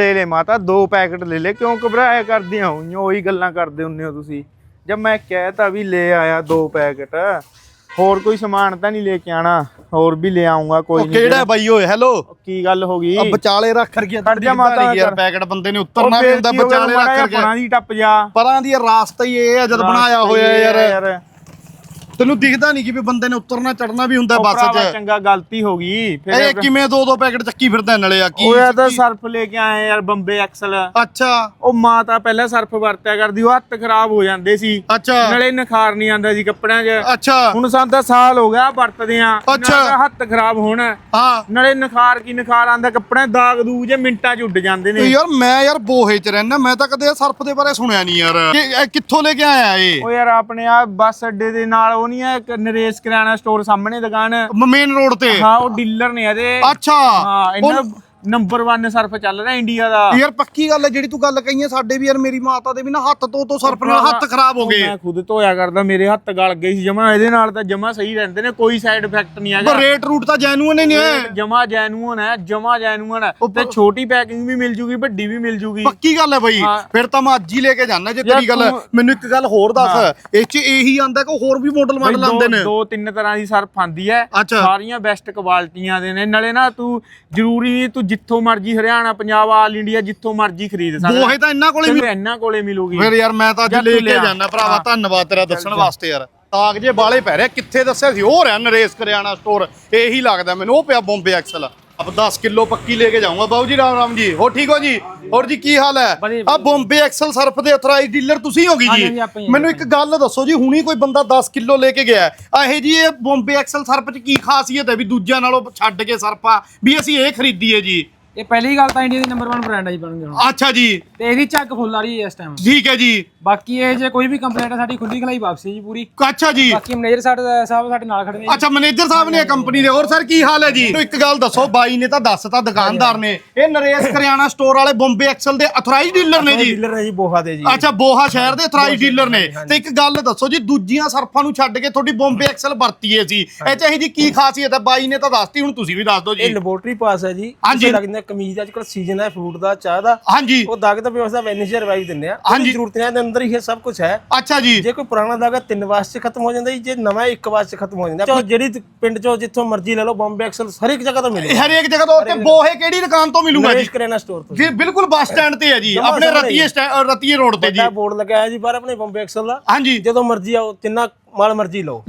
ਲੈ ਲੈ ਮਾਤਾ ਦੋ ਪੈਕਟ ਲੈ ਲੈ ਕਿਉਂ ਘਬਰਾਇਆ ਕਰਦੀਆਂ ਹੋਈਆਂ? ਉਹੀ ਗੱਲਾਂ ਕਰਦੇ ਹੁੰਨੇ ਹੋ ਤੁਸੀਂ। ਜਦ ਮੈਂ ਕਹਿਤਾ ਵੀ ਲੈ ਆਇਆ ਦੋ ਪੈਕਟ ਹੋਰ ਕੋਈ ਸਮਾਨ ਤਾਂ ਨਹੀਂ ਲੈ ਕੇ ਆਣਾ। ਹੋਰ ਵੀ ਲੈ ਆਉਂਗਾ ਕੋਈ ਨਹੀਂ ਕਿਹੜਾ ਬਾਈ ਓਏ ਹੈਲੋ? ਕੀ ਗੱਲ ਹੋ ਗਈ? ਆ ਵਿਚਾਲੇ ਰੱਖ ਰਗਿਆ ਖੜ ਜਾ ਮਾਤਾ ਯਾਰ। ਪੈਕਟ ਬੰਦੇ ਨੇ ਉਤਰਨਾ ਵੀ ਹੁੰਦਾ ਵਿਚਾਲੇ ਰੱਖ ਰਗਿਆ ਪਰਾਂ ਦੀ ਟੱਪ ਜਾ। ਪਰਾਂ ਦੀ ਰਾਸਤਾ ਹੀ ਇਹ ਆ ਜਦ ਬਣਾਇਆ ਹੋਇਆ ਯਾਰ। ਤੈਨੂੰ ਦਿਖਦਾ ਨਹੀਂ ਕਿ ਵੀ ਬੰਦੇ ਨੇ ਉਤਰਨਾ ਚੜਨਾ ਵੀ ਹੁੰਦਾ ਬੱਸ ਭਰਾਵਾ 'ਚ। ਚੰਗਾ ਗਲਤੀ ਹੋ ਗਈ। ਇਹ ਕਿਵੇਂ ਦੋ ਦੋ ਪੈਕਟ ਚੱਕੀ ਫਿਰਦਾ ਨਲੇ ਆ ਕੀ ਉਹ ਯਾਰ ਤਾਂ ਸਰਫ ਲੈ ਕੇ ਆਏ ਯਾਰ ਬੰਬੇ ਐਕਸਲ। ਅੱਛਾ। ਉਹ ਮਾਂ ਤਾਂ ਪਹਿਲਾਂ ਸਰਫ ਵਰਤਿਆ ਕਰਦੀ ਉਹ ਹੱਥ ਖਰਾਬ ਹੋ ਜਾਂਦੇ ਸੀ। ਅੱਛਾ। ਨਾਲੇ ਨਖਾਰ ਨਹੀਂ ਆਂਦਾ ਸੀ ਕੱਪੜਿਆਂ 'ਚ। ਅੱਛਾ। ਹੁਣ ਸਾਨੂੰ ਤਾਂ ਸਾਲ ਹੋ ਗਿਆ ਵਰਤਦੇ ਆ। ਅੱਛਾ। ਹੱਥ ਖਰਾਬ ਹੋਣਾ। ਹਾਂ। ਨਾਲੇ ਨਖਾਰ ਕੀ ਨਖਾਰ ਆਂਦਾ ਕੱਪੜਿਆਂ 'ਚ ਦਾਗ ਦੂਗ ਜੇ ਮਿੰਟਾਂ 'ਚ ਉੱਡ ਜਾਂਦੇ ਨੇ। ਯਾਰ ਮੈਂ ਯਾਰ ਬੋਹੇ 'ਚ ਰਹਿਣਾ ਮੈਂ ਤਾਂ ਕਦੇ ਸਰਫ ਦੇ ਬਾਰੇ ਸੁਣਿਆ ਨਹੀਂ ਯਾਰ। ਕਿ ਇਹ ਕਿੱਥੋਂ ਲੈ ਕੇ ਆਇਆ ਇਹ? ਉਹ ਯਾਰ ਆਪਣੇ ਆ ਬੱਸ ਅੱਡੇ ਦੇ ਨਾਲ ਉਹ ਨਹੀਂ ਹੈ ਇੱਕ ਨਰੇਸ਼ ਕਰਿਆਣਾ ਸਟੋਰ ਸਾਹਮਣੇ ਦੁਕਾਨ। ਮੇਨ ਰੋਡ ਤੇ? ਹਾਂ ਉਹ ਡੀਲਰ ਨੇ ਇਹਦੇ ਅੱਛਾ। ਹਾਂ ਇਹਨਾਂ ਨੰਬਰ 1 ਸਰਫ ਚੱਲ ਰਿਹਾ ਇੰਡੀਆ ਦਾ। ਯਾਰ ਪੱਕੀ ਗੱਲ ਹੈ ਜਿਹੜੀ ਤੂੰ ਗੱਲ ਕਹੀ ਹੈ ਸਾਡੇ ਵੀ ਯਾਰ ਮੇਰੀ ਮਾਤਾ ਦੇ ਵੀ ਨਾ ਹੱਥ ਤੋਂ ਤੋਂ ਸਰਫ ਨਾਲ ਹੱਥ ਖਰਾਬ ਹੋ ਗਏ। ਮੈਂ ਖੁਦ ਧੋਇਆ ਕਰਦਾ ਮੇਰੇ ਹੱਥ ਗਲ ਗਏ ਸੀ ਜਮਾ ਇਹਦੇ ਨਾਲ ਤਾਂ ਜਮਾ ਸਹੀ ਰਹਿੰਦੇ ਨੇ ਕੋਈ ਸਾਈਡ ਇਫੈਕਟ ਨਹੀਂ ਹੈਗਾ। ਪਰ ਰੇਟ ਰੂਟ ਤਾਂ ਜੈਨੂਅਨ ਹੀ ਨਹੀਂ ਹੈ ਜਮਾ ਜੈਨੂਅਨ ਹੈ ਜਮਾ ਜੈਨੂਅਨ ਹੈ। ਤੇ ਛੋਟੀ ਪੈਕਿੰਗ ਵੀ ਮਿਲ ਜੂਗੀ ਵੱਡੀ ਵੀ ਮਿਲ ਜੂਗੀ। ਪੱਕੀ ਗੱਲ ਹੈ ਬਈ। ਫਿਰ ਤਾਂ ਮੈਂ ਅੱਜ ਹੀ ਲੈ ਕੇ ਜਾਣਾ ਜੇ ਤੇਰੀ ਗੱਲ ਮੈਨੂੰ ਇੱਕ ਗੱਲ ਹੋਰ ਦੱਸ। ਇਹ ਚ ਇਹੀ ਆਂਦਾ ਕਿ ਹੋਰ ਵੀ ਮਾਡਲ ਮਾਡਲ ਆਉਂਦੇ ਨੇ। ਦੋ ਤਿੰਨ ਤਰ੍ਹਾਂ ਦੀ ਸਰਫ ਆਂਦੀ ਹੈ। ਸਾਰੀਆਂ ਬੈਸਟ ਕੁਆਲਿਟੀਆਂ ਦੇ ਨੇ। ਨਾਲੇ ਨਾ ਤੂੰ ਜ਼ਰੂਰੀ ਨਹੀਂ ਤੂੰ ਜਿੱਥੋਂ ਮਰਜ਼ੀ ਹਰਿਆਣਾ ਪੰਜਾਬ ਆਲ ਇੰਡੀਆ ਜਿੱਥੋਂ ਮਰਜ਼ੀ ਖਰੀਦ ਸਕਦਾ ਬੋਹੇ ਤਾਂ ਇਹਨਾਂ ਕੋਲੇ ਵੀ ਇਹਨਾਂ ਕੋਲੇ ਮਿਲੂਗੀ। ਫਿਰ ਯਾਰ ਮੈਂ ਤਾਂ ਅੱਜ ਲੈ ਕੇ। ਜਾਣਾ ਭਰਾਵਾ। ਧੰਨਵਾਦ ਤੇਰਾ ਦੱਸਣ ਵਾਸਤੇ ਯਾਰ। ਤਾਗ ਜੇ ਬਾਲੇ ਪੈ ਰਿਹਾ ਕਿੱਥੇ ਦੱਸਿਆ ਸੀ? ਉਹ ਰਿਆ ਨਰੇਸ਼ ਕਰਿਆਣਾ ਸਟੋਰ ਇਹੀ ਲੱਗਦਾ ਮੈਨੂੰ ਉਹ ਪਿਆ ਬੰਬੇ ਐਕਸਲ। ਅਬ 10 ਕਿਲੋ ਪੱਕੀ ਲੈ ਕੇ ਜਾਊਂਗਾ ਬਾਬੂ ਜੀ ਰਾਮ ਰਾਮ ਜੀ ਹੋ ਠੀਕ ਹੋ ਜੀ ਹੋਰ ਜੀ ਕੀ ਹਾਲ ਹੈ ਆ ਬੰਬੇ ਐਕਸਲ ਸਰਫ ਦੇ ਅਥਰਾਈਜ਼ ਡੀਲਰ ਤੁਸੀਂ ਹੋਗੀ ਜੀ ਮੈਨੂੰ ਇੱਕ ਗੱਲ ਦੱਸੋ ਜੀ ਹੁਣੀ ਕੋਈ ਬੰਦਾ 10 ਕਿਲੋ ਲੈ ਕੇ ਗਿਆ ਆ ਇਹ ਜੀ ਇਹ ਬੰਬੇ ਐਕਸਲ ਸਰਫ ਚ ਕੀ ਖਾਸੀਅਤ ਹੈ ਵੀ ਦੂਜਿਆਂ ਨਾਲੋਂ ਛੱਡ ਕੇ ਸਰਫ ਵੀ ਅਸੀਂ ਇਹ ਖਰੀਦੀਏ ਜੀ ਇਹ ਪਹਿਲੀ ਗੱਲ ਤਾਂ ਇੰਡੀਆ ਦੀ ਨੰਬਰ 1 ਬ੍ਰਾਂਡ ਹੈ ਜੀ ਬਣ ਗਿਆ ਹੁਣ। ਅੱਛਾ ਜੀ। ਤੇ ਇਹਦੀ ਝੱਗ ਫੁੱਲ ਆ ਰਹੀ ਹੈ ਇਸ ਟਾਈਮ ਠੀਕ ਹੈ ਜੀ। ਬਾਕੀ ਇਹ ਜੇ ਕੋਈ ਵੀ ਕੰਪਲੇਂਟ ਹੈ ਸਾਡੀ ਖੁੱਲੀ ਖਲਾਈ ਵਾਪਸੀ ਜੀ ਪੂਰੀ। ਅੱਛਾ ਜੀ। ਬਾਕੀ ਮੈਨੇਜਰ ਸਾਡੇ ਸਾਹਿਬ ਸਾਡੇ ਨਾਲ ਖੜੇ ਨੇ ਅੱਛਾ ਮੈਨੇਜਰ ਸਾਹਿਬ ਨੇ ਕੰਪਨੀ ਦੇ। ਹੋਰ ਸਰ ਕੀ ਹਾਲ ਹੈ ਜੀ? ਮੈਨੂੰ ਇੱਕ ਗੱਲ ਦੱਸੋ ਬਾਈ ਨੇ ਤਾਂ ਦੱਸਤਾ ਦੁਕਾਨਦਾਰ ਨੇ। ਇਹ ਨਰੇਸ਼ ਕਰਿਆਣਾ ਸਟੋਰ ਵਾਲੇ ਬੰਬੇ ਐਕਸਲ ਦੇ ਅਥਰਾਈਜ਼ ਡੀਲਰ ਨੇ ਜੀ। ਡੀਲਰ ਨੇ ਜੀ ਬੋਹਾ ਦੇ ਜੀ। ਅੱਛਾ ਬੋਹਾ ਸ਼ਹਿਰ ਦੇ ਅਥਰਾਈਜ਼ ਡੀਲਰ ਨੇ। ਤੇ ਇੱਕ ਗੱਲ ਦੱਸੋ ਜੀ ਦੂਜੀਆਂ ਸਰਫਾਂ ਨੂੰ ਛੱਡ ਕੇ ਤੁਹਾਡੀ ਬੰਬੇ ਐਕਸਲ ਵਰਤੀਏ ਸੀ ਇਹ ਚ ਇਹ ਜੀ ਕੀ ਖਾਸੀਅਤ ਹੈ? ਬਾਈ ਨੇ ਤਾਂ ਦੱਸਤੀ ਹੁਣ ਤੁਸੀਂ ਵੀ ਦੱਸ ਦਿਓ ਇਹ ਜੀ ਲੈਬੋਰਟਰੀ ਪਾਸ ਹੈ ਜੀ। ਹਾਂਜੀ। ਤੁਸੀਂ ਲੱਗਦਾ ਕਮੀਜ਼ ਅੱਜ ਕੱਲ ਸੀਜ਼ਨ ਹੈ ਫਰੂਟ ਦਾ ਚਾਹ ਦਾ ਹਾਂਜੀ। ਉਹ ਦਾਗ ਦਾ ਵਿਵਸਥਾ ਵੈਨਿਸ਼ਰ ਰਿਵਾਈਵ ਦਿੰਦੇ ਆ। ਹਾਂਜੀ। ਜ਼ਰੂਰਤ ਨਹੀਂ ਹੈ ਇਹਦੇ ਅੰਦਰ ਹੀ ਇਹ ਸਭ ਕੁਝ ਹੈ। ਅੱਛਾ ਜੀ। ਜੇ ਕੋਈ ਪੁਰਾਣਾ ਦਾਗ ਹੈ ਤਿੰਨ ਵਾਰ ਚ ਖਤਮ ਹੋ ਜਾਂਦਾ ਜੀ ਜੇ ਨਵਾਂ ਹੈ, ਇੱਕ ਵਾਰ ਚ ਖਤਮ ਹੋ ਜਾਂਦਾ। ਜਿਹੜੀ ਤ- ਪਿੰਡ ਚੋਂ ਜਿੱਥੋਂ ਮਰਜ਼ੀ ਲੈ ਲਓ ਬੰਬੇ ਐਕਸਲ ਹਰ ਇੱਕ ਜਗ੍ਹਾ ਤੋਂ ਇਹ ਮਿਲੇਗਾ। ਹਰੇਕ ਜਗ੍ਹਾ ਤੋਂ ਤੇ ਬੋਹੇ ਕਿਹੜੀ ਦੁਕਾਨ ਤੋਂ ਮਿਲੂਗਾ ਜੀ? ਕਰਿਆਨਾ ਸਟੋਰ ਤੋਂ। ਜੀ ਬਿਲਕੁਲ ਬੱਸ ਸਟੈਂਡ ਤੇ ਹੈ ਜੀ ਆਪਣੇ ਰਤੀਏ ਰਤੀਏ ਰੋਡ ਤੇ ਜੀ। ਬੋਰਡ ਲਗਾਇਆ ਜੀ ਬਾਹਰ ਆਪਣੇ ਬੰਬੇ ਐਕਸਲ ਦਾ। ਹਾਂਜੀ। ਜਦੋਂ ਮਰਜ਼ੀ ਆਓ ਜਿੰਨਾ ਮਾਲ ਮਰਜ਼ੀ ਲਓ।